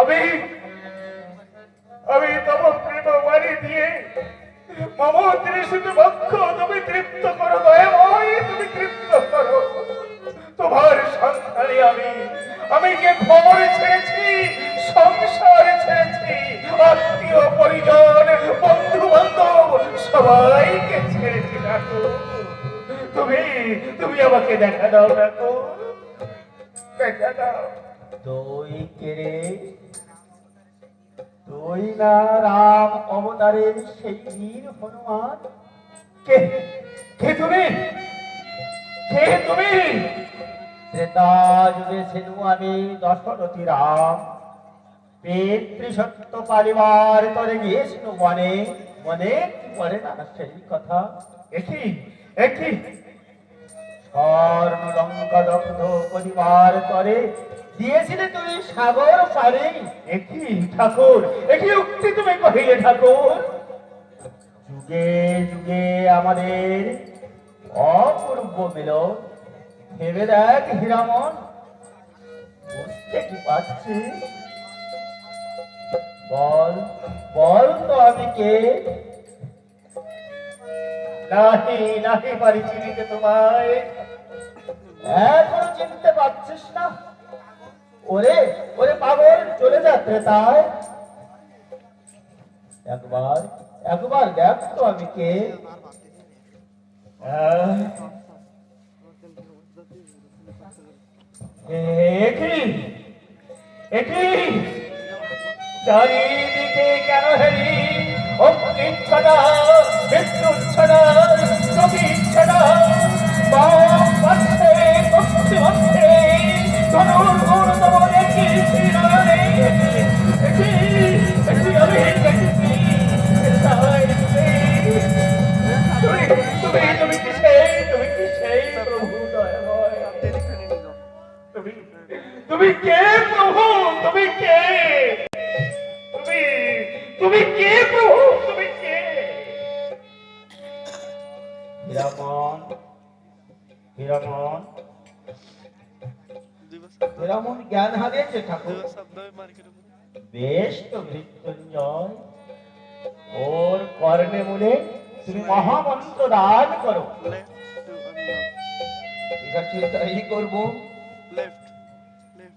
আমি আমি তব প্রেম বাড়ি দিয়ে মম তৃষিত বক্ষ তুমি তৃপ্ত করো, দয়াময় তুমি তৃপ্ত করো। তোমার সন্তানে আমি আমি যে ঘর ছেড়েছি, সংসার ছেড়েছি, আত্মীয় পরিজন বন্ধু বান্ধব সবাইকে ছেড়েছি দেখো। তুমি তুমি আমাকে দেখা দাও দেখো। দেখা দাও। তুই কেড়ে তুই না রাম অবতারের সেই বীর হনুমান কে? কে তুমি? কে তুমি? যুগে ছিলু আমি রাম। পিতৃসত্য তরে গিয়েছিল মনে পড়ে না সেই কথা? একই একই। স্বর্ণ লঙ্কা দগ্ধ পরিবার তরে দিয়েছিলে তুমি সাগর পারে একই ঠাকুর, একই উক্তি তুমি কহিলে ঠাকুর। যুগে যুগে আমাদের অপূর্ব মিলন। ভেবে দেখ হীরামন, বুঝতে কি পারছি? বল বল তো আমি কে? নাহি নাহি পারি চিনিতে তোমায়। এখনও চিনতে পারছিস না? ওরে ওরে পাগল, চলে যাচ্ছে তাই। একবার একবার দেখ তো আমি কে। চারিদিকে কেন হেরি? অগ্নি ছড়া বিদ্যুৎ ছড়া তুমি কে প্রভু? তুমি কে? তুমি তুমি কে প্রভু? তুমি কে? হীরামন হীরামন। হীরামন জ্ঞান হারিয়েছে ঠাকুর। বেশ তো মৃত্যুঞ্জয়। ওর কর্ণে মূলে তুমি মহামন্ত্র দান করো। ঠিক আছে, তাই করব। left